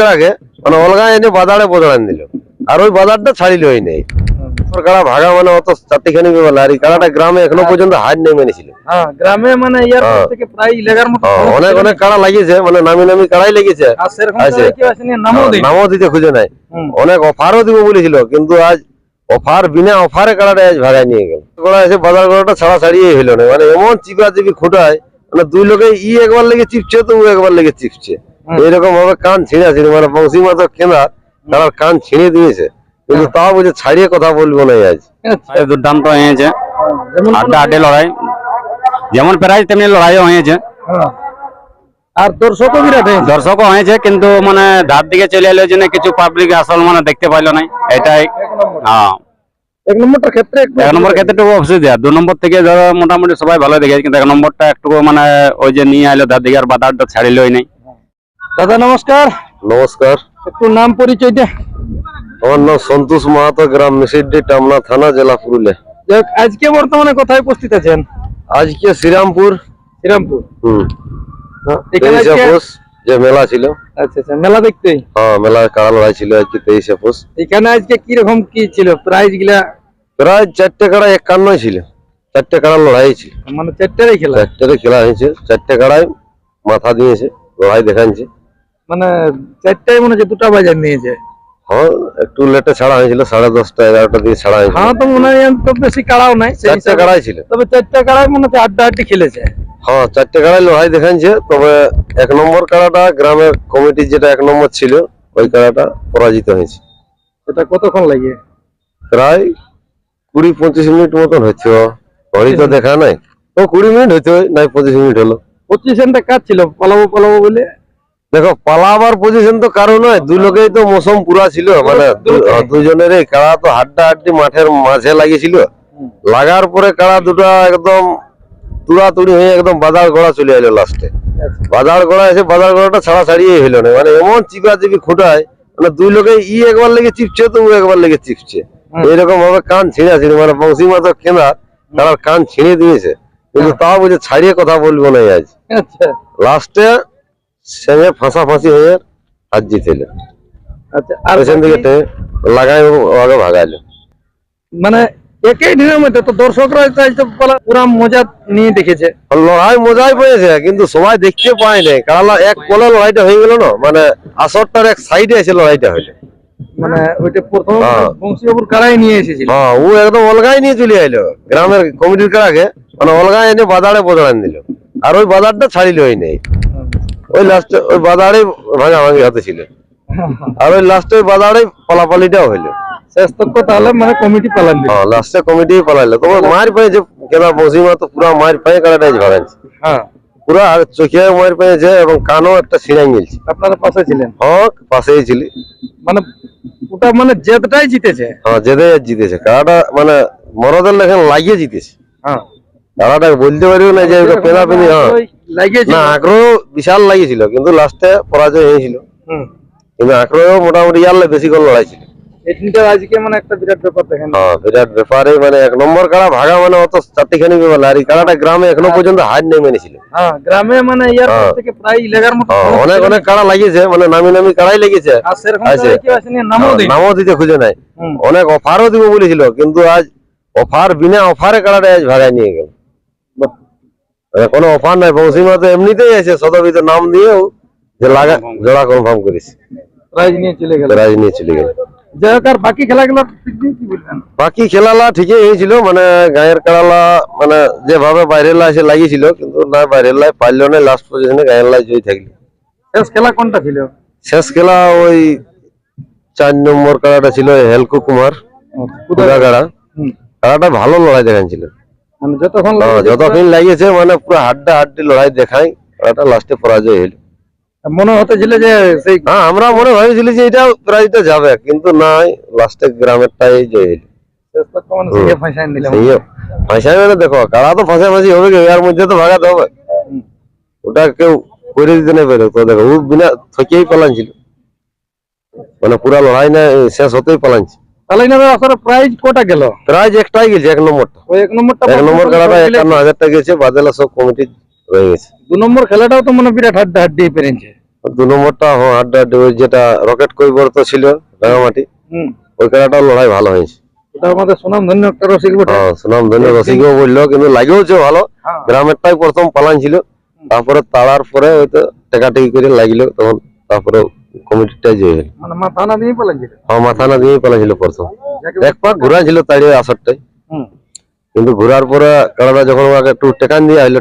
কাড়াকে মানে অলগা এনে বাজারে বদলান দিল। আর ওই বাজারটা ছাড়িল নেই। ভাগা মানে অত চারটিখানি বেলা। আর এই গ্রামে এখনও পর্যন্ত হার নেই মেনেছিল। হ্যাঁ গ্রামে মানে ইয়ার হ্যাঁ। থেকে প্রায় ইলেগার মতো হ্যাঁ, অনেক লাগিয়েছে মানে নামি নামি কাড়াই লেগেছে আর সেরকম আছে। তো কেউ আসেনি নামও দিতে খুঁজে নাই। অনেক অফারও দিব বলেছিল কিন্তু আজ অফার বিনা অফারে আজ ভাগায় নিয়ে গেল। কড়া এসে বাজার করাটা ছাড়া ছাড়িয়ে হইল না। মানে এমন চিপা চিপি খুঁটায় মানে দুই লোকে ই একবার লেগে চিপছে তো ও একবার লেগে চিপছে। এইরকম ভাবে কান ছিঁড়া ছিঁড়ে মানে বংশী মাতো কেনা তার কান ছিঁড়ে দিয়েছে। কিন্তু তাও বুঝে ছাড়িয়ে কথা বলব না আজ। দুর্দান্ত হয়েছে। যেমন আড্ডা আড্ডে লড়াই। যেমন প্রাইজ তেমনি লড়াইও হয়েছে। হ্যাঁ। আর দর্শকও বিরাট হয়েছে। দর্শকও হয়েছে কিন্তু মানে ধার দিকে চলে এলো জন্য কিছু পাবলিক আসল মানে দেখতে পাইলো না এটাই হ্যাঁ। এক নম্বরটার ক্ষেত্রে এক নম্বর ক্ষেত্রে অবশ্যই দেয়া। দু নম্বর থেকে ধরো মোটামুটি সবাই ভালো দেখেছে কিন্তু এক নম্বরটা একটু মানে ওই যে নিয়ে আইলো ধার দিকে আর বাধারটা ছাড়িলই নাই। দাদা নমস্কার। নমস্কার। একটু নাম পরিচয় দে। আমার নাম সন্তোষ মাহাতো গ্রাম মিসিডি টামনা থানা জেলা পুরুলিয়া। যাক, আজকে বর্তমানে কোথায় উপস্থিত আছেন? আজকে শ্রীরামপুর। শ্রীরামপুর? হুম। এখানে পৌষ যে মেলা ছিল। আচ্ছা আচ্ছা মেলা দেখতে? হ্যাঁ মেলা কাড়া লড়াই ছিল আজকে তেইশে পৌষ এখানে আজকে কি রকম কি ছিল? প্রাইজগুলা প্রায় চারটে কাড়া একান্নই ছিল। চারটে কাড়া লড়াই ছিল। মানে চারটারই খেলা? চারটে খেলা হয়েছে। চারটে কাড়াই মাথা দিয়েছে লড়াই দেখাচ্ছে। মানে চারটায় মনে হচ্ছে দুটা বাজার নিয়েছে হ্যাঁ একটু লেটে ছাড়া হয়েছিল সাড়ে দশটা এগারোটা দিকে ছাড়া হয়েছিল। হ্যাঁ তো মনে হয় তো বেশি কাড়াও নাই চারটে। কাড়াই ছিল। তবে চারটা কাড়াই মনে হচ্ছে আড্ডা আড্ডি খেলেছে হ্যাঁ চারটে কাড়াই লড়াই দেখাচ্ছে তবে এক নম্বর কাড়াটা গ্রামের কমিটির যেটা এক নম্বর ছিল ওই কাড়াটা পরাজিত হয়েছে। সেটা কতক্ষণ লাগে? প্রায় কুড়ি পঁচিশ মিনিট মতন হচ্ছে ঘড়ি তো দেখা নাই। ও কুড়ি মিনিট হইতে হয়, নাই পঁচিশ মিনিট হলো। পঁচিশ পজিশনটা কাজ ছিল পালাবো পালাবো বলে। দেখো পালাবার পজিশন তো কারও নয় দুই লোকেই তো মৌসুম পুরা ছিল মানে। দুজনের কাড়া তো হাড্ডা হাড্ডি মাঠের মাঝে লাগিয়েছিল। লাগার পরে কাড়া দুটা একদম তুড়াতুড়ি হয়ে একদম বাজার গড়া চলে এলো লাস্টে বাজার গড়া এসে বাজার গড়াটা ছাড়া ছাড়িয়ে হইল না। মানে এমন চিপা চিপি খুঁটায় মানে দুই লোকে ই একবার লেগে চিপছে তো ও একবার লেগে চিপছে। এইরকম ভাবে কান ছিঁড়া ছিঁড়ে মানে বংশী মাতো কেনা তার কান ছিঁড়ে দিয়েছে। কিন্তু তাও বুঝে ছাড়িয়ে কথা বলব না আজ। আচ্ছা। লাস্টে ফাঁসা ফাঁসি হয়ে জিতেলে। আচ্ছা আর পেছন দিকে লাগাই আগে ভাগাইলো। মানে একই দিনের মধ্যে তো দর্শকরা তো আজ তো পালা- পুরা মজা নিয়ে দেখেছে। লড়াই মজাই পেয়েছে কিন্তু সবাই দেখতে পায় নাই। কারণ এক কোলে লড়াইটা হয়ে গেল না মানে আসরটার এক সাইডে এসে লড়াইটা হইল। মানে ওইটা প্রথম হ্যাঁ। বংশীবাবুর কারাই নিয়ে এসেছিল। হ্যাঁ ও একদম অলগাই নিয়ে চলে আইলো। গ্রামের কমিটির কারাকে মানে অলগাই এনে বাজারে বদলান দিল। আর ওই বাজারটা ছাড়িল নেই। ওই লাস্টে ওই বাজারে ভাঙাভাঙি হাতে ছিল। আর ওই লাস্টে বাজারে পালাপালিটাও হইল। তাহলে মানে কমিটি হ্যাঁ লাস্টে কমিটি পালাইলো। তবে মার পেয়েছে কেনা বসিমা তো পুরা মার পেয়ে কারাটাই ভাগাইছে। হ্যাঁ। পুরা আর চোখে মার পেয়েছে এবং কানও একটা আপনারা পাশে ছিলেন? হ্যাঁ পাশেই ছিলি। মানে ওটা মানে জেদটাই জিতেছে। হ্যাঁ যেতে জিতেছে। কারাটা মানে মরদের লেখেন লাগিয়ে জিতেছে। হ্যাঁ। বলতে পারিও না যে হ্যাঁ। না আগ্রহ বিশাল লাগিয়েছিল কিন্তু লাস্টে পরাজয় হয়েছিল। কিন্তু আগ্রহ মোটামুটি ইয়ারলে বেশি করে লড়াই ছিল আজকে মানে একটা বিরাট ব্যাপার দেখেন। হ্যাঁ বিরাট ব্যাপারে মানে এক নম্বর কাড়া ভাগা মানে অত চারটিখানি ব্যাপার আর এই কাড়াটা গ্রামে এখনও পর্যন্ত হার নেই মেনেছিল হ্যাঁ গ্রামে মানে ইয়ার। থেকে প্রায় ইলেগার মতো অনেক অনেক কাড়া লাগিয়েছে মানে নামি নামি কাড়াই লেগেছে। আর সেরকম নামও দিতে খুঁজে নাই। অনেক অফারও দিব বলেছিল কিন্তু আজ অফার বিনা অফারে কাড়াটা আজ ভাগায় নিয়ে গেল। কোনো অফার নাই বংশীমা তো এমনিতেই আছে সদবিত নাম দিয়েও যে লাগা জোড়া কনফার্ম করিস প্রাইজ নিয়ে চলে গেল। নিয়ে চলে বাকি খেলাগুলো ঠিক নেই, কি বলবেন? বাকি খেলালা ঠিকই হয়েছিল মানে গায়ের কাড়ালা মানে যেভাবে বাইরের লাই এসে লাগিয়েছিল কিন্তু না বাইরের লাই পারল না লাস্ট পজিশনে গায়ের লাই জয়ী থাকল। শেষ খেলা কোনটা ছিল? শেষ খেলা ওই চার নম্বর কাড়াটা ছিল হেলকু কুমার কাড়া ভালো লড়াই দেখাচ্ছিল। মানে যতক্ষণ হ্যাঁ, যতক্ষণ লাগিয়েছে মানে পুরো হাড্ডা হাড্ডি লড়াই দেখাই কাড়াটা লাস্টে পরাজয় হইল। মনে হতেছিল যে সেই হ্যাঁ আমরা মনে ভাবছিলি যে এটা প্রাইজটা যাবে কিন্তু নাই লাস্টে গ্রামেরটাই জয় হইল। মানে ফাঁসাই মানে দেখো কাড়া তো ফাঁসাফাঁসি হবে কি? এর মধ্যে তো ভাগাতে হবে। ওটা কেউ করে দিতে না পেরে তো দেখো ও বিনা থকেই পালানছিল। মানে পুরা লড়াই না শেষ হতেই পালানছে তাহলে আসলে প্রাইজ কোটা গেল? প্রাইজ একটাই গেছে এক নম্বরটা। ওই এক নম্বরটা এক নম্বর খেলাটা একান্ন গেছে বাদেলা সব কমিটি রয়ে গেছে। দু নম্বর খেলাটাও তো মানে বিরাট হাড্ডা হাড্ডি পেরেছে। দু নম্বরটা হাড্ডা হাড্ডি যেটা রকেট কৈবর্ত ছিল রাঙামাটি। ওই খেলাটাও লড়াই ভালো হয়েছে। আমাদের সুনাম ধন্য একটা রসিক হ্যাঁ সুনাম ধন্য রসিকও বলল কিন্তু লাগেওছে ভালো। হ্যাঁ। গ্রামেরটাই প্রথম পালান ছিল। তারপরে তাড়ার পরে হয়তো টেকাটেকি করে লাগল তখন তারপরে কমিটিটা যে মানে মাথা না দিয়ে পালান হ্যাঁ মাথা না দিয়ে পালা ছিল প্রথম এক পাক ঘোরা ছিল তাড়িয়ে আসরটাই। কিন্তু ঘোরার পরে কাড়াটা যখন ওকে একটু টেকান দিয়ে আইলো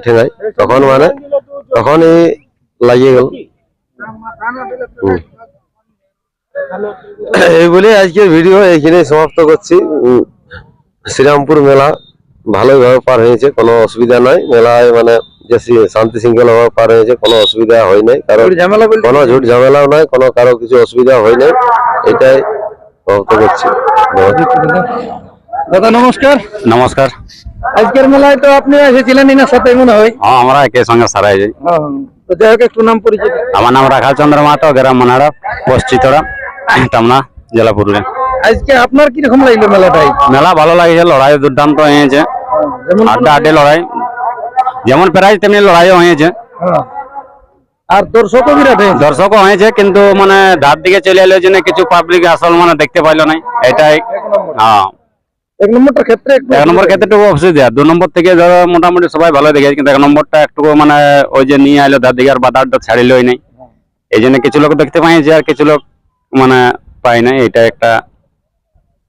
তখন মানে তখন এই লাগিয়ে গেল। এই বলে আজকের ভিডিও এইখানে সমাপ্ত করছি। শ্রীরামপুর মেলা ভালোইভাবে পার হয়েছে কোনো অসুবিধা নাই। মেলায় মানে যে শান্তি শৃঙ্খলা ভাবে পার হয়েছে কোনো অসুবিধা হয় নাই। কারণ কোনো ঝুট ঝামেলাও নাই কোনো কারও কিছু অসুবিধা হয় নাই। এটাই সমাপ্ত করছি। দাদা নমস্কার। নমস্কার। আজকের মেলায় তো আপনি এসেছিলেন এনার সাথে মনে হয়? হ্যাঁ আমরা একে সঙ্গে সারাই যাই। তো যাই হোক একটু নাম পরিচিত। আমার নাম রাখাল চন্দ্র মাহাতো গ্রাম মনাড়া পোস্ট চিতড়া টামনা জেলা পুরুলিয়া। আজকে আপনার কীরকম লাগল মেলাটাই? মেলা ভালো লাগছে লড়াই দুর্দান্ত হয়েছে। আড্ডা আড্ডি লড়াই যেমন প্রাইজ তেমনি লড়াইও হয়েছে। হ্যাঁ। আর দর্শকও বিরাট হয়েছে। দর্শকও হয়েছে কিন্তু মানে ধার দিকে চলে এলো জন্য কিছু পাবলিক আসল মানে দেখতে পাইলো না এটাই হ্যাঁ। এক ক্ষেত্রে এক নম্বর ক্ষেত্রে দু নম্বর থেকে ধরো মোটামুটি সবাই ভালো দেখেছে কিন্তু এক নম্বরটা একটু মানে ওই যে নিয়ে আইলো ধার দিকে আর ছাড়িলই নাই। এই জন্য কিছু লোক দেখতে পাইছে আর কিছু লোক মানে পাই নাই এটা একটা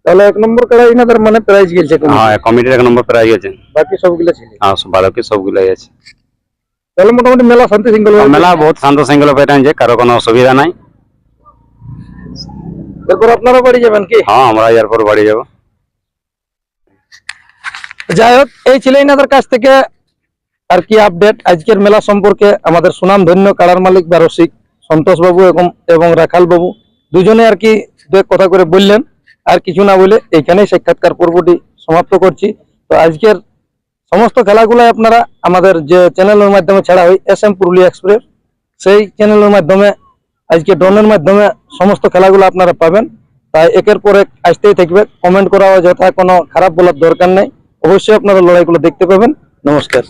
তাহলে এক নম্বর করা ইনাদের মানে প্রাইজ গেছে হ্যাঁ কমিটির এক নম্বর প্রাইজ আছে বাকি সবগুলো ছিল। হ্যাঁ ভালো কি সবগুলাই আছে। তাহলে মোটামুটি মেলা শান্তি শৃঙ্খলা আর মেলা বহুত শান্ত শৃঙ্খলা পেটাইছে কারও কোনো অসুবিধা নাই। এরপর আপনারা বাড়ি যাবেন কি? হ্যাঁ আমরা এরপর বাড়ি যাব। যাই হোক এই ছিল ইনাদের কাছ থেকে আর কি আপডেট আজকের মেলা সম্পর্কে আমাদের সুনাম ধন্য কাড়ার মালিক বা রসিক সন্তোষ বাবু এবং এবং রাখাল বাবু দুজনে আর কি দু এক কথা করে বললেন। আর কিছু না বলে এইখানেই সাক্ষাৎকার পর্বটি সমাপ্ত করছি। তো আজকের সমস্ত খেলাগুলো আপনারা আমাদের যে চ্যানেলের মাধ্যমে ছাড়া হয়, এস এম পুরুলিয়া এক্সপ্রেস, সেই চ্যানেলের মাধ্যমে, আজকে ড্রোনের মাধ্যমে সমস্ত খেলাগুলো আপনারা পাবেন। তাই একের পর এক আসতেই থাকবে। কমেন্ট করা যথা কোনো খারাপ বলার দরকার নেই। অবশ্যই আপনারা লড়াইগুলো দেখতে পাবেন। নমস্কার।